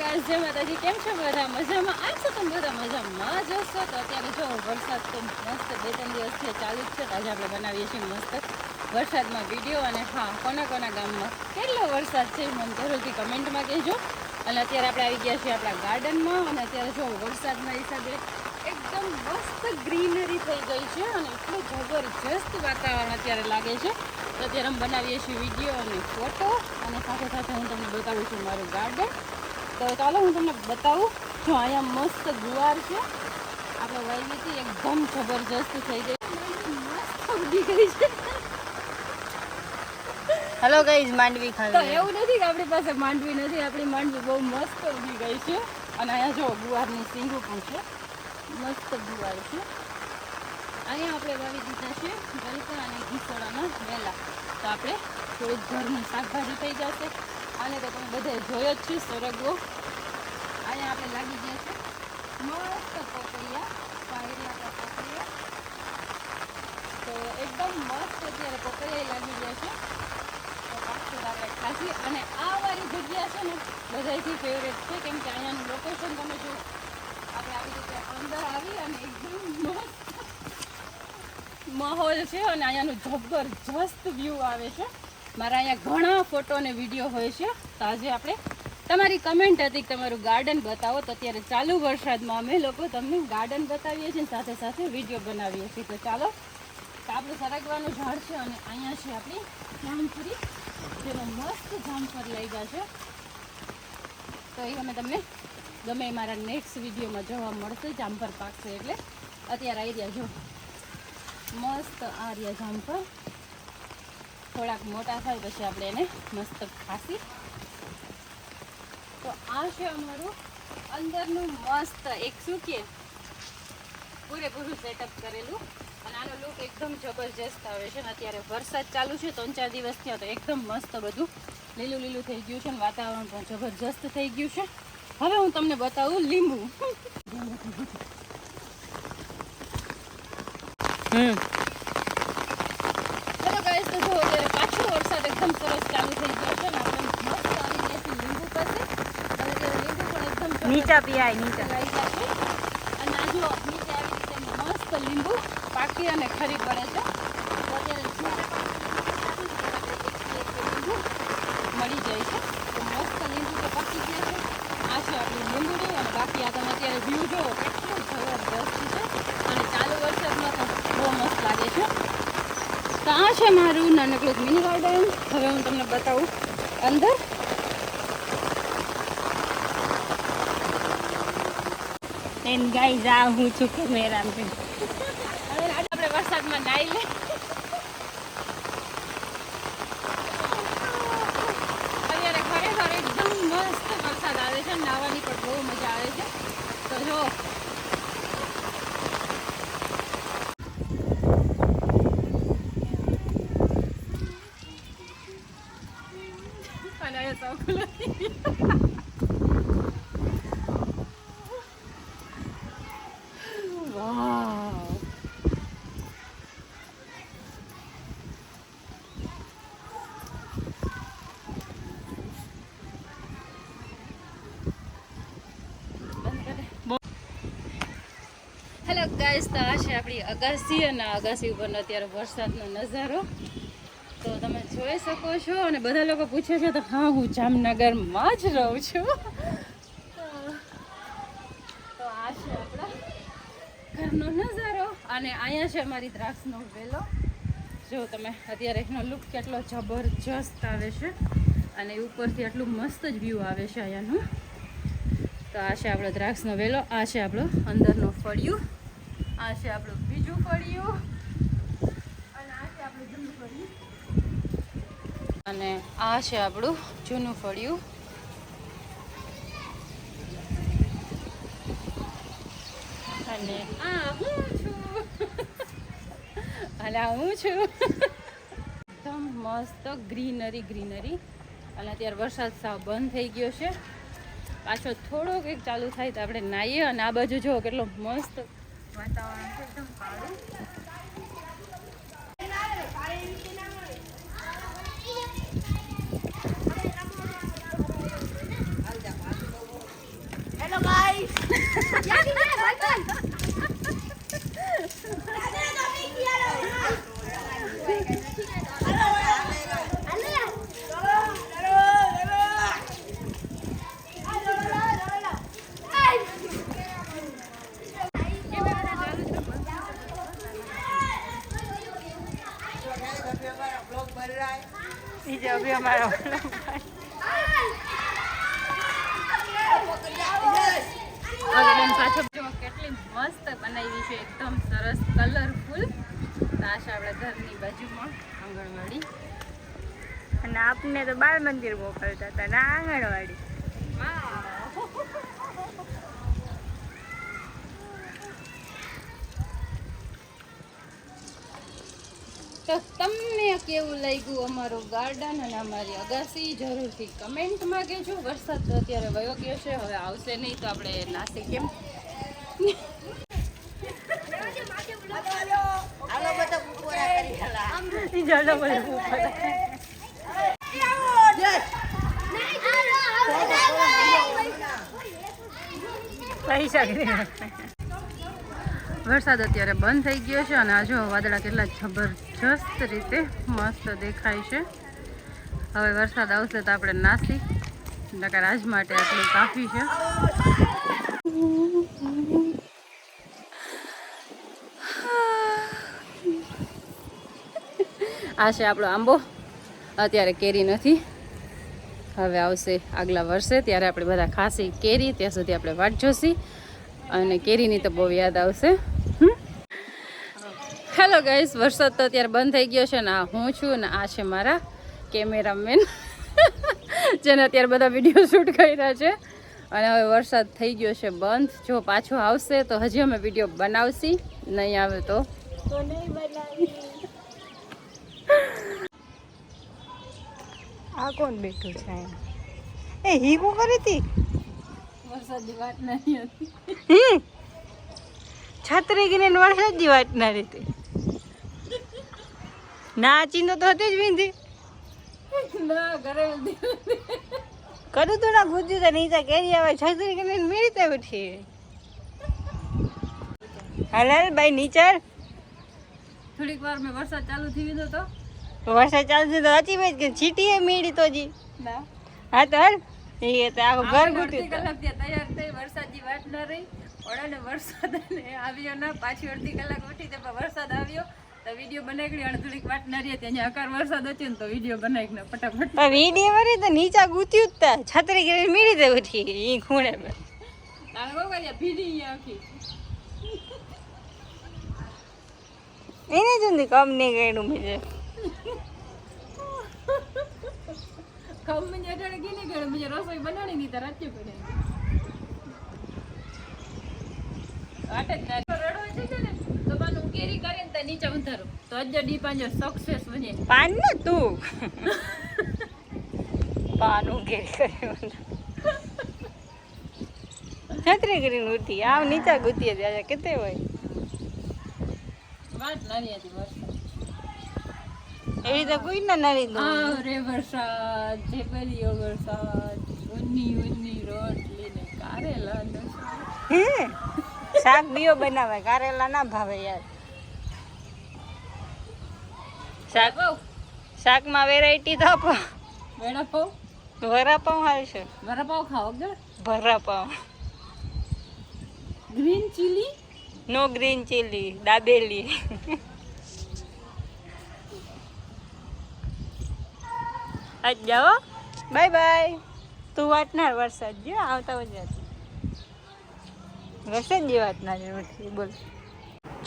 Guys જય માતાજી. કેમ છો બધા? મજામાં? આ છો તમે બધા મજામાં જ હશો તો અત્યારે જો વરસાદ તો મસ્ત બે ત્રણ દિવસ છે, ચાલુ જ છે. તો આજે આપણે બનાવીએ છીએ મસ્ત વરસાદમાં વીડિયો અને હા, કોના કોના ગામમાં કેટલો વરસાદ છે મને જરૂરથી કમેન્ટમાં કહેજો. અને અત્યારે આપણે આવી ગયા છીએ આપણા ગાર્ડનમાં. અને અત્યારે જો વરસાદના હિસાબે એકદમ મસ્ત ગ્રીનરી થઈ ગઈ છે અને એટલું જબરજસ્ત વાતાવરણ અત્યારે લાગે છે. તો અત્યારે અમે બનાવીએ છીએ વીડિયો અને ફોટો અને સાથે સાથે હું તમને બતાવું છું મારું ગાર્ડન તો ચાલો હું તમને બતાવું. જો અહીંયા મસ્ત ગુવાર છે. આપણે વાવી હતી એકદમ જબરજસ્ત થઈ ગઈ. ગઈ છે. હેલો ગઈ માંડવી ખાલી એવું નથી કે આપણી પાસે માંડવી નથી આપણી માંડવી બહુ મસ્ત ઉગી ગઈ છે. અને અહીંયા જો ગુવારની સીંગો પણ છે. મસ્ત ગુવાર છે. અહીંયા આપણે વાવી દીધા છે ગલકા અને ઘીસોડાના વેલા. તો આપણે થોડીક ઘરની શાકભાજી થઈ જશે. આને તો તમે બધે જોયો જ છે, સરગવો. અહીંયા આપણે લાગી ગયા છે. મસ્ત પપૈયા પાયરી આપણા તો એકદમ મસ્ત અત્યારે પપૈયા લાગી ગયા છે. તો ખાસી અને આ વાળી જગ્યા છે ને બધાથી ફેવરેટ છે, કેમ કે અહીંયાનું લોકેશન તમે જો, આપણે આવી રીતે અંદર આવી અને એકદમ મસ્ત માહોલ છે અને અહીંયાનું જબરજસ્ત વ્યૂ આવે છે. મારા અહીંયા ઘણા ફોટો અને વીડિયો હોય છે. તો આજે આપણે તમારી કમેન્ટ હતી કે તમારું ગાર્ડન બતાવો. તો અત્યારે ચાલુ વરસાદમાં અમે લોકો તમને ગાર્ડન બતાવીએ છીએ સાથે સાથે વીડિયો બનાવીએ છીએ. તો ચાલો આપણું સરગવાનું ઝાડ છે અને અહીંયા છે આપણી જામફળી. જેમાં મસ્ત જામફળ લઈ ગયા છે. તો એ અમે તમને ગમે મારા નેક્સ્ટ વિડીયોમાં જોવા મળશે. જામફળ પાકશે એટલે. અત્યારે આવી રહ્યા જો. મસ્ત આ રહ્યા જામફળ. થોડાક મોટા થાય પછી આપણે એને મસ્ત ખાસી. તો આ છે અમારું અંદરનું મસ્ત એક શું કે પૂરેપૂરું સેટઅપ કરેલું. અને આનો લુક એકદમ જબરજસ્ત આવે છે અને અત્યારે વરસાદ ચાલુ છે, ત્રણ ચાર દિવસ થયા તો એકદમ મસ્ત બધું લીલું લીલું થઈ ગયું છે અને વાતાવરણ પણ જબરજસ્ત થઈ ગયું છે. હવે હું તમને બતાવું લીંબુ. હમ ચલો ગાઈસ તો જો અત્યારે પાછો વરસાદ એકદમ સરસ ચાલુ થઈ ગયો છે ને આપણે મસ્ત આવી ગયા છીએ લીંબુ પાસે અને અત્યારે લીંબુ પણ એકદમ જબરજસ્ત નીચા પીવાય નીચા અને આ જો નીચે આવી મસ્ત લીંબુ પાકી અને ખરી પડે છે. મળી જાય છે. મસ્ત લીંબુ તો પાકી ગયા છે. આ આપણું લીંબુ અને બાકી આ તમે અત્યારે વ્યૂ જુઓ, કેટલું જબરદસ્ત છે. અને ચાલુ વરસાદમાં તો બહુ મસ્ત લાગે છે. તો છે મારું નાનકડું મિની ગાર્ડન હવે હું તમને બતાવું અંદર. એન ગાઈઝ આ હું છું કેમેરા હવે આપણે વરસાદમાં નાઈ લે. અત્યારે ખરેખર એકદમ મસ્ત વરસાદ આવે છે, નાવાની પણ બહુ મજા આવે છે. તો જો. અને સૌ ગાઈસ તો આ છે આપણી અગાસી અને અગાસી ઉપરનો અત્યારે વરસાદનો નજારો. તો તમે જોઈ શકો છો અને બધા લોકો પૂછે છે તો હા, હું જામનગરમાં જ રહું છું. તો આ છે આપણા ઘરનો નજારો અને અહીંયા છે અમારી દ્રાક્ષનો વેલો. જો તમે અત્યારે એનો લુક કેટલો જબરજસ્ત આવે છે અને ઉપરથી આટલું મસ્ત જ વ્યૂ આવે છે અહીંયાનું. તો આ છે આપણો દ્રાક્ષનો વેલો, આ છે આપણો અંદરનો ફળિયું. આ છે આપણું બીજું ફળિયું. અને આ છે આપણું જૂનું ફળિયું. અને આ છે આપણું જૂનું ફળિયું. અને આ હું છું. અને હું છું. એકદમ મસ્ત ગ્રીનરી ગ્રીનરી. અને અત્યારે વરસાદ સાવ બંધ થઈ ગયો છે. પાછો થોડોક એક ચાલુ થાય તો આપણે નાહીએ. અને આ બાજુ જુઓ કેટલો મસ્ત વાતાવરણ છે એકદમ કાળું હેલો ગાઈસ ભાઈ બીજો બી અમારો કેટલી મસ્ત બનાવી છે એકદમ સરસ કલરફુલ તો આ છે આપણા ઘરની બાજુમાં આંગણવાડી. અને આપને તો બાળ મંદિર મોકલતા હતા ના આંગણવાડી. તો તમને કેવું લાગ્યું અમારું ગાર્ડન અને અમારી અગાસી? જરૂરથી કમેન્ટમાં કહેજો વરસાદ તો અત્યારે વયો ગયો છે હવે આવશે નહીં તો આપણે નાસી કેમ વરસાદ અત્યારે બંધ થઈ ગયો છે અને આ વાદળા કેટલા જબરજસ્ત રીતે મસ્ત દેખાય છે. હવે વરસાદ આવશે તો આપણે નાસી, નકર આજ માટે આટલું કાફી છે. આ છે આપણો આંબો. અત્યારે કેરી નથી. હવે આવશે આગલા વર્ષે, ત્યારે આપણે બધા ખાસી કેરી, ત્યાં સુધી આપણે વાટ જોશી. અને કેરીની તો બહુ યાદ આવશે. હેલો ગાઈસ વરસાદ તો અત્યારે બંધ થઈ ગયો છે ને હું છું ને આ છે મારા કેમેરામેન, જેને અત્યારે બધા વીડિયો શૂટ કર્યા છે. અને હવે વરસાદ થઈ ગયો છે બંધ. જો પાછો આવશે તો હજી અમે વીડિયો બનાવશી. નહીં આવે તો. તો નહીં બનાવી આ કોણ બેઠું છે એમ? એ હી કોણ કરી હતી? વરસાદની વાત નહીં હતી. છત્રી ગીને વરસાદની વાત ના રીતી ના ચીંદો તો હતી જ વિંધી. ના ઘરે કરું તું ના ગુજ્યું તો નહીં તો કેરી આવે છત્રી ગીને મેળી તો ઉઠી હાલ હાલ ભાઈ નીચર થોડીક વાર મેં વરસાદ ચાલુ થઈ ગયો તો. વરસાદ ચાલશે તો અચી ભાઈ કે છીટી એ મીડી તો જી. હા તો હાલ. એ તો આખું ઘર ગુટ્યું કલાક ત્યાં તૈયાર થઈ વરસાદની વાત ન રહી. ઓળાને વરસાદ આવ્યો ન પાછી અડધી કલાક ઉઠી તે વરસાદ આવ્યો. તો વીડિયો બનાવી અને થોડીક વાત ન રહી ત્યાં અકાર વરસાદ હતો ને તો વીડિયો બનાવી ને ફટાફટ તો નીચા ગુત્યું જ તા. છત્રી મેળી તો ઉઠી ખૂણે ભીડી આખી. એને જ કમ નહીં કર્યું મેં ખમ મને અટાણે ગઈ ને ગયો મને રસોઈ બનાવી નહીં તાર રાત્રે પડે. આટે જ રડો છે ને તો માનું કેરી કરીને તો નીચે ઉતારો તો અજ્જ ડી પાંજો સક્સેસ બને. પાન ને તું. પાન ઉકેરી કર્યું છત્રી કરીને ઉઠી. આમ નીચા ત્યાં કેતે હોય. વાત નાની હતી એવી તો કોઈ ના નરી દો રે વરસાદ ઝેપરિયો વરસાદ ઉની ઉની રોટલી ને કારેલા નો શાક. હે? શાક બીઓ બનાવે કારેલા ના ભાવે યાર. શાક શાકમાં વેરાયટી તો આપો. વડાપાવ વરાપાવ હાલશે વરાપાવ ખાઓ ગર વરાપાવ ગ્રીન ચીલી નો ગ્રીન ચીલી દાબેલી. આજ જાઓ બાય બાય. તું વાટનાર વરસાદ જો આવતા વજે વરસાદ જે વાતના નથી બોલ.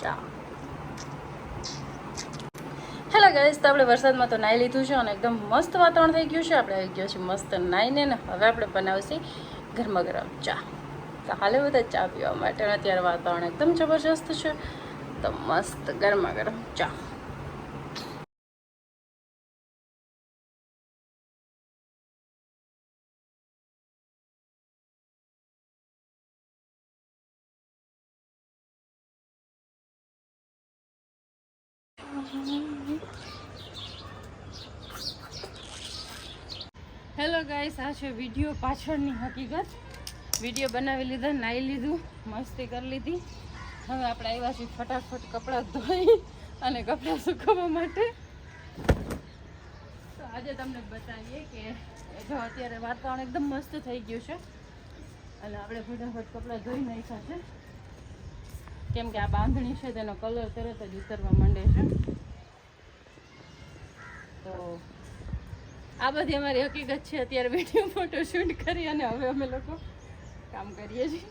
ચા હેલો ગાઈસ તો આપણે વરસાદમાં તો નાહી લીધું છે અને એકદમ મસ્ત વાતાવરણ થઈ ગયું છે. આપણે આવી ગયો છે મસ્ત નાહીને ને હવે આપણે બનાવશી ગરમા ગરમ ચા. તો હાલે બધા ચા પીવા માટે. અત્યારે વાતાવરણ એકદમ જબરજસ્ત છે. તો મસ્ત ગરમા ગરમ ચા. હેલો ગાઈસ આ છે વીડિયો પાછળની હકીકત. વીડિયો બનાવી લીધા નાહી લીધું, મસ્તી કરી લીધી. હવે આપણે આવ્યા છીએ ફટાફટ કપડાં ધોઈ અને કપડાં સુકવવા માટે. તો આજે તમને બતાવીએ કે જો અત્યારે વાતાવરણ એકદમ મસ્ત થઈ ગયું છે. અને આપણે ફટાફટ કપડાં ધોઈ નાખ્યા છે. કેમ કે આ બાંધણી છે, તેનો કલર તરત જ ઉતરવા માંડે છે. તો આ બધી અમારી હકીકત છે. અત્યારે વીડિયો ફોટો શૂટ કરી અને હવે અમે લોકો કામ કરીએ છીએ.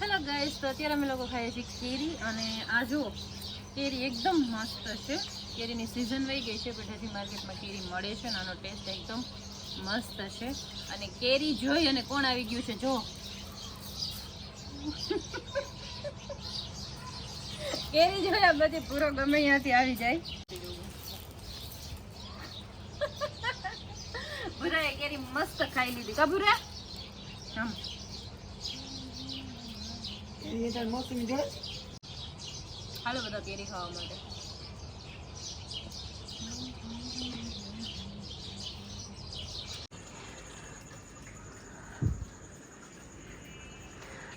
હેલો ગાઈસ તો અત્યારે અમે લોકો ખાઈએ છીએ કેરી અને આ જુઓ કેરી એકદમ મસ્ત છે. કેરીની સિઝન વહી ગઈ છે પણ માર્કેટમાં કેરી મળે છે અને આનો ટેસ્ટ એકદમ મસ્ત છે. અને કેરી જોઈ અને કોણ આવી ગયું છે? જો. કેરી જોયા બધી પૂરો ગમે ત્યાંથી આવી જાય. ભૂરાએ કેરી મસ્ત ખાઈ લીધી. કા મોસમી હમ હાલો બધા કેરી ખાવા માટે.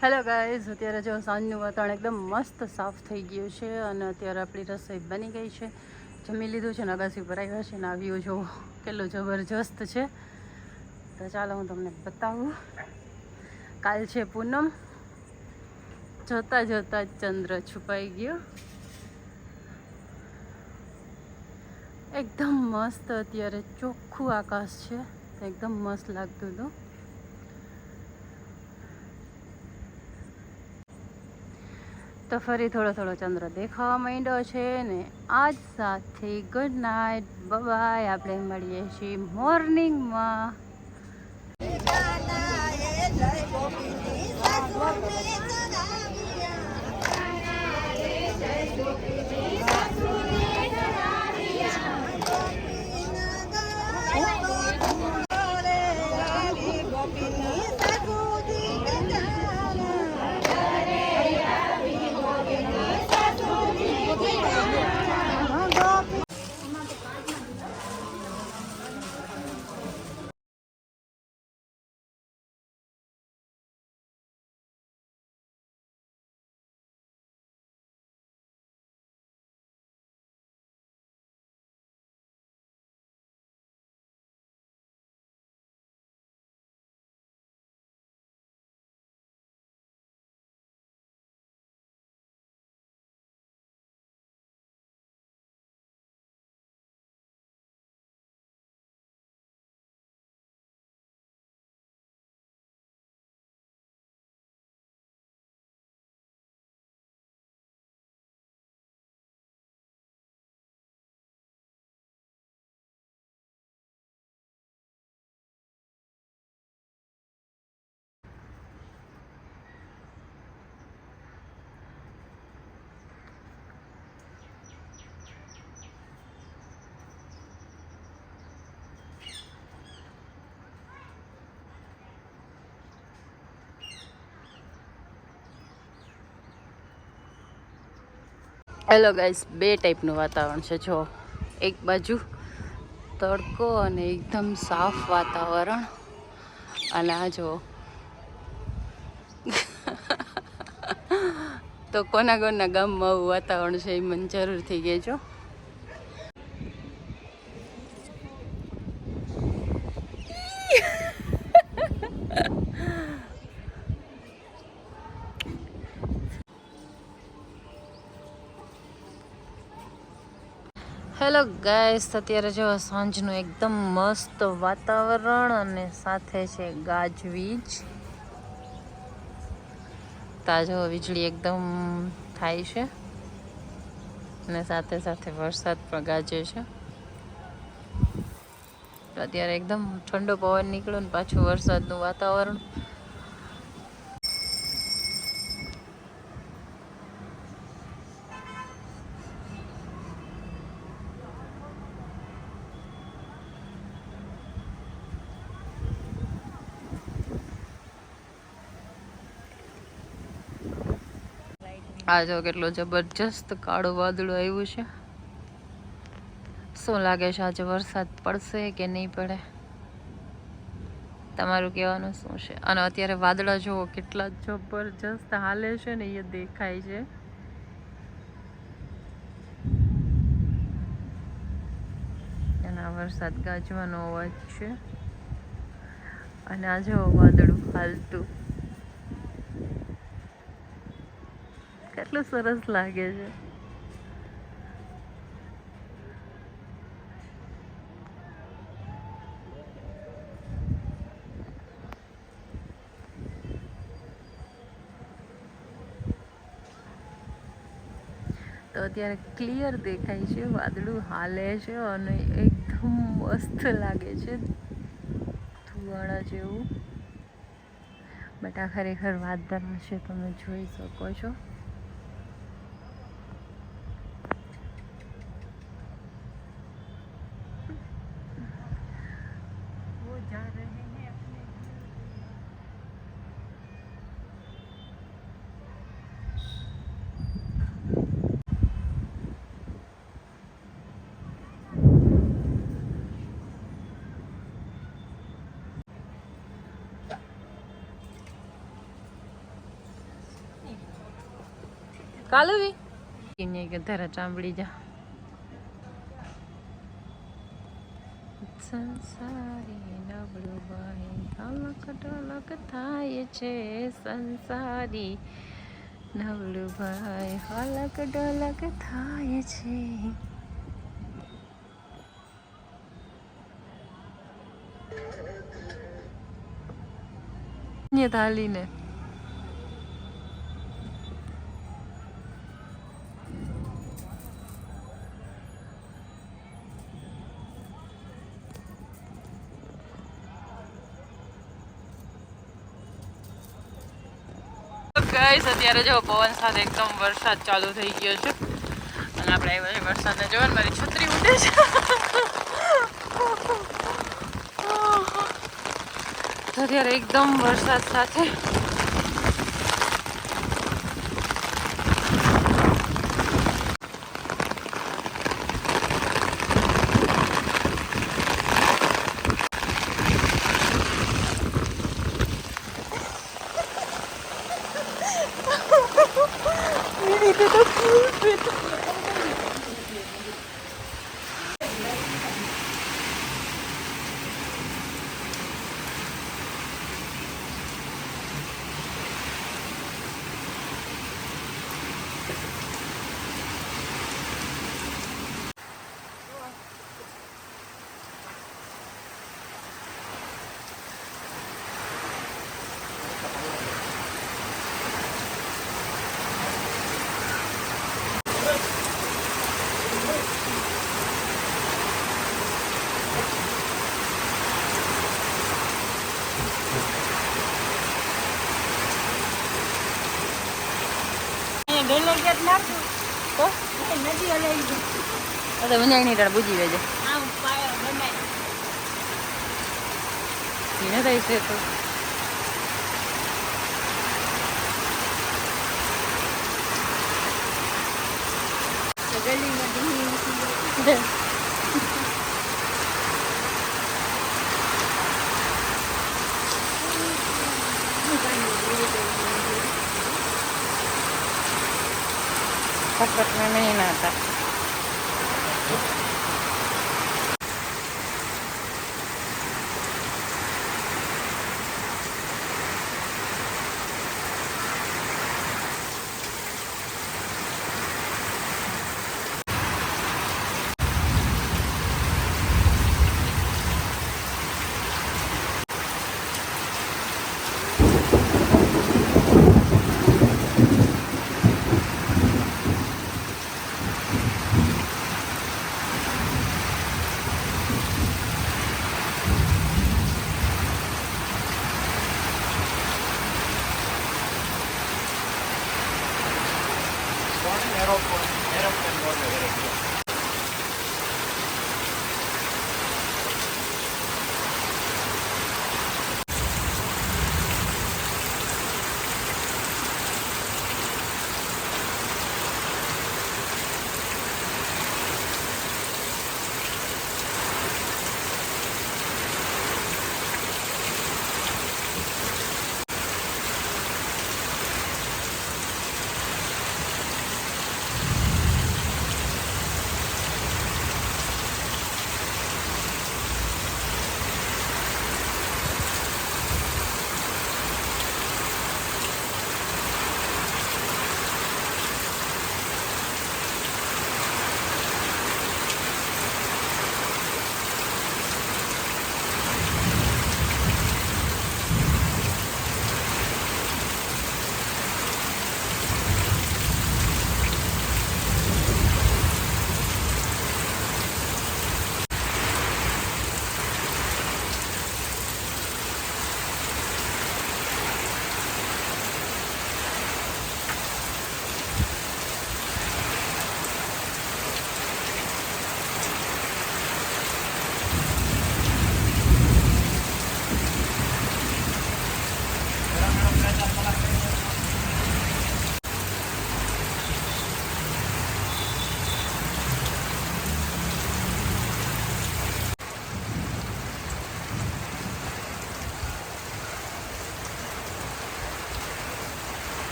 હેલો ગાઈઝ અત્યારે જો સાંજનું વાતાવરણ એકદમ મસ્ત સાફ થઈ ગયું છે અને અત્યારે આપણી રસોઈ બની ગઈ છે. જમી લીધું છે ને અગાસી છે ને આવ્યું જોવો. કેટલો જબરજસ્ત છે. તો ચાલો હું તમને બતાવું. કાલ છે પૂનમ. જોતા જોતા ચંદ્ર છુપાઈ ગયો. એકદમ મસ્ત અત્યારે ચોખ્ખું આકાશ છે. એકદમ મસ્ત લાગતું હતું. તો ફરી થોડો થોડો ચંદ્ર દેખાવા માંડ્યો છે ને આજ સાથે ગુડ નાઇટ બાય આપણે મળીએ છીએ મોર્નિંગમાં હેલો ગાઈસ બે ટાઈપનું વાતાવરણ છે. જો, એક બાજુ તડકો અને એકદમ સાફ વાતાવરણ. અને આ જો. તો કોના કોના ગામમાં આવું વાતાવરણ છે, એ મને જરૂરથી કહેજો હેલો અત્યારે જો સાંજનું એકદમ મસ્ત વાતાવરણ અને સાથે છે ગાજવીજ. તાજો વીજળી એકદમ થાય છે અને સાથે સાથે વરસાદ પણ ગાજે છે. અત્યારે એકદમ ઠંડો પવન નીકળ્યો ને પાછું વરસાદનું વાતાવરણ. આ જો કેટલો જબરજસ્ત કાળો વાદળું આવ્યું છે. શું લાગે છે આજે વરસાદ પડશે કે નહીં પડે? તમારું કહેવાનું શું છે? અને અત્યારે વાદળા જુઓ કેટલા જબરજસ્ત હાલે છે ને એ દેખાય છે. એના વરસાદ ગાજવાનો અવાજ છે. અને આ જો વાદળું હાલતું. કેટલું સરસ લાગે છે. તો અત્યારે ક્લિયર દેખાય છે, વાદળું હાલે છે અને એકદમ મસ્ત લાગે છે. ધુવાળા જેવું. બટ આ ખરેખર વાદળ છે, તમે જોઈ શકો છો. બી એને કે ધારા ચાંબડી જા. સંસારી નબળું ભાઈ અલક ઢોલક થાય છે. સંસારી નબળું ભાઈ હલક ઢોલક થાય છે. ને થાલીને અત્યારે જો પવન સાથે એકદમ વરસાદ ચાલુ થઈ ગયો છે. અને આપણે આવ્યા છે વરસાદને જોવા ને મારી છત્રી ઉડે છે. અત્યારે એકદમ વરસાદ સાથે temennya ini dalam buji aja. Ini